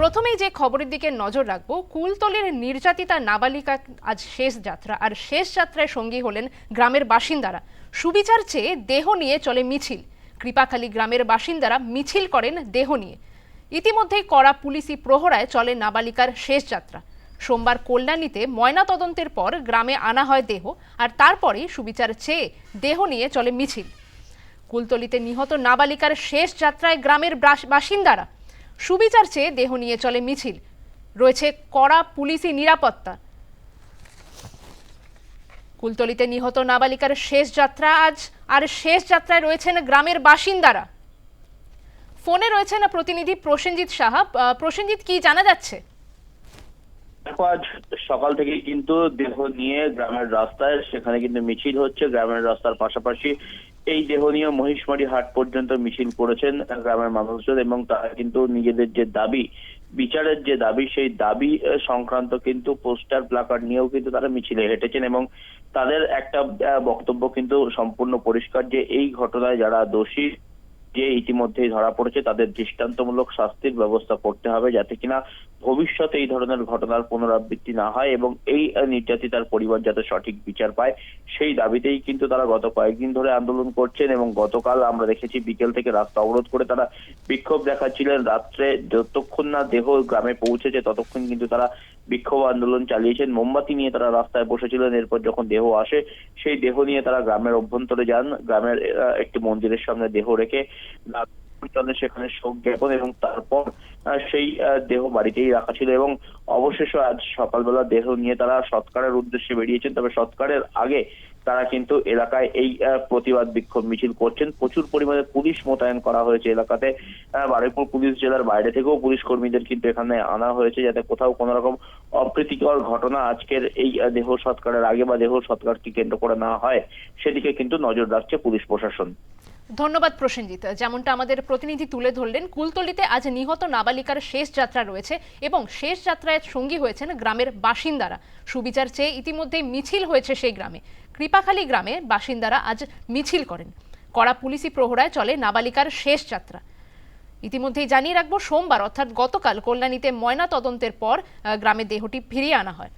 প্রথমেই যে খবরের দিকে নজর রাখব, কুলতলির নির্যাতিতা নাবালিকা আজ শেষ যাত্রা। আর শেষ যাত্রায় সঙ্গী হলেন গ্রামের বাসিন্দারা। সুবিচার চেয়ে দেহ নিয়ে চলে মিছিল। কৃপাখালী গ্রামের বাসিন্দারা মিছিল করেন দেহ নিয়ে। ইতিমধ্যেই কড়া পুলিশি প্রহরায় চলে নাবালিকার শেষ যাত্রা। সোমবার কল্যাণীতে ময়না তদন্তের পর গ্রামে আনা হয় দেহ, আর তারপরেই সুবিচার চেয়ে দেহ নিয়ে চলে মিছিল। কুলতলিতে নিহত নাবালিকার শেষ যাত্রায় গ্রামের বাসিন্দারা সুবিচার চেয়ে দেহ নিয়ে চলে মিছিল। রয়েছে কড়া পুলিশি নিরাপত্তা। কুলতলিতে নিহত নাবালিকার শেষ যাত্রা আজ, আর শেষ যাত্রায় রয়েছেন গ্রামের বাসিন্দারা। ফোনে রয়েছেন প্রতিনিধি প্রসেনজিৎ সাহা। প্রসেনজিৎ, কি জানা যাচ্ছে? দেখো, আজ সকাল থেকে কিন্তু দেহ নিয়ে গ্রামের রাস্তায় সেখানে কিন্তু মিছিল হচ্ছে। গ্রামের রাস্তার পাশাপাশি এই দেহ নিয়ে মহিষমারি হাট পর্যন্ত মিছিল করেছেন গ্রামের মানুষজন এবং তারা কিন্তু নিজেদের যে দাবি, বিচারের যে দাবি, সেই দাবি সংক্রান্ত কিন্তু পোস্টার, প্লাকার্ড নিয়েও কিন্তু তারা মিছিলে হেঁটেছেন এবং তাদের একটা বক্তব্য কিন্তু সম্পূর্ণ পরিষ্কার যে এই ঘটনায় যারা দোষী ইতিমধ্যেই ধরা পড়েছে, তাদের দৃষ্টান্তমূলক শাস্তির ব্যবস্থা করতে হবে যাতে কিনা ভবিষ্যতে এই ধরনের ঘটনার পুনরাবৃত্তি না হয় এবং এই নির্যাতিতার পরিবার যাতে সঠিক বিচার পায়, সেই দাবিতেই কিন্তু তারা গত কয়েকদিন ধরে আন্দোলন করছেন এবং গতকাল আমরা দেখেছি বিকেল থেকে রাস্তা অবরোধ করে তারা বিক্ষোভ দেখাচ্ছিলেন। রাত্রে যতক্ষণ না দেহ গ্রামে পৌঁছেছে, ততক্ষণ কিন্তু তারা বিক্ষোভ আন্দোলন চালিয়েছেন মোমবাতি নিয়ে তারা রাস্তায় বসেছিলেন। এরপর যখন দেহ আসে, সেই দেহ নিয়ে তারা গ্রামের অভ্যন্তরে যান। গ্রামের একটি মন্দিরের সামনে দেহ রেখে চলে সেখানে শোক জ্ঞাপন এবং তারপর সেই দেহ বাড়িতেই রাখা ছিল এবং অবশেষে আজ সকালবেলা দেহ নিয়ে তারা সৎকারের উদ্দেশ্যে বেরিয়েছেন। তবে সৎকারের আগে তারা কিন্তু এলাকায় এই প্রতিবাদ বিক্ষোভ মিছিল করছেন। প্রচুর পরিমাণে পুলিশ মোতায়েন করা হয়েছে এলাকাতে। বারুইপুর পুলিশ জেলার বাইরে থেকেও পুলিশ কর্মীদের কিন্তু এখানে আনা হয়েছে যাতে কোথাও কোনো রকম অপ্রীতিকর ঘটনা আজকের এই দেহ সৎকারের আগে বা দেহ সৎকারকে কেন্দ্র করে না হয়, সেদিকে কিন্তু নজর রাখছে পুলিশ প্রশাসন। ধন্যবাদ প্রসেনজিৎ। যেমনটা আমাদের প্রতিনিধি তুলে ধরলেন, কুলতলিতে আজ নিহত নাবালিকার শেষ যাত্রা রয়েছে এবং শেষ যাত্রায় সঙ্গী হয়েছেন গ্রামের বাসিন্দারা। সুবিচার চেয়ে ইতিমধ্যেই মিছিল হয়েছে সেই গ্রামে। কৃপাখালী গ্রামে বাসিন্দারা আজ মিছিল করেন। কড়া পুলিশি প্রহরায় চলে নাবালিকার শেষ যাত্রা। ইতিমধ্যেই জানিয়ে রাখব, সোমবার অর্থাৎ গতকাল কল্যাণীতে ময়না তদন্তের পর গ্রামে দেহটি ফিরিয়ে আনা হয়।